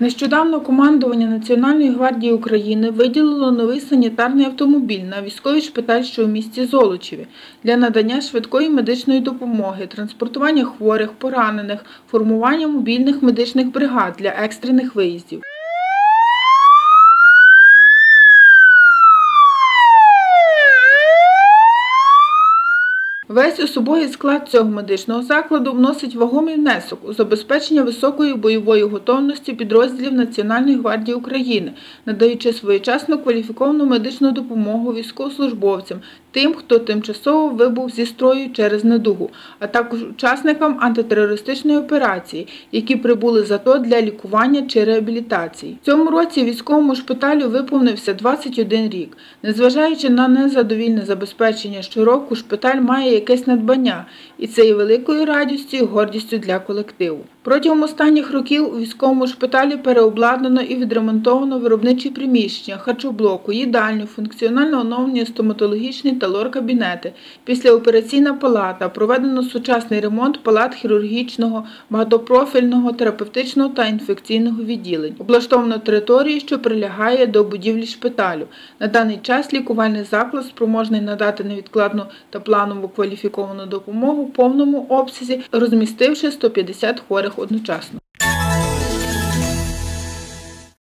Нещодавно командування Національної гвардії України виділило новий санітарний автомобіль на військовий шпиталь, що у місті Золочеві, для надання швидкої медичної допомоги, транспортування хворих, поранених, формування мобільних медичних бригад для екстрених виїздів. Весь особовий склад цього медичного закладу вносить вагомий внесок у забезпечення високої бойової готовності підрозділів Національної гвардії України, надаючи своєчасну кваліфіковану медичну допомогу військовослужбовцям, тим, хто тимчасово вибув зі строю через недугу, а також учасникам антитерористичної операції, які прибули з АТО для лікування чи реабілітації. В цьому році військовому шпиталю виповнився 21 рік. Незважаючи на незадовільне забезпечення щороку, шпиталь має якесь надбання, і це є великою радістю і гордістю для колективу. Протягом останніх років у військовому шпиталі переобладнано і відремонтовано виробничі приміщення, харчоблоку, їдальню, функціонально оновлені стоматологічні та лор-кабінети, післяопераційна палата, проведено сучасний ремонт палат хірургічного, багатопрофільного, терапевтичного та інфекційного відділень. Облаштовано територію, що прилягає до будівлі шпиталю. На даний час лікувальний заклад спроможний надати невідкладну та планову кваліфіковану допомогу в повному обсязі, розмістивши 150 хворих одночасно.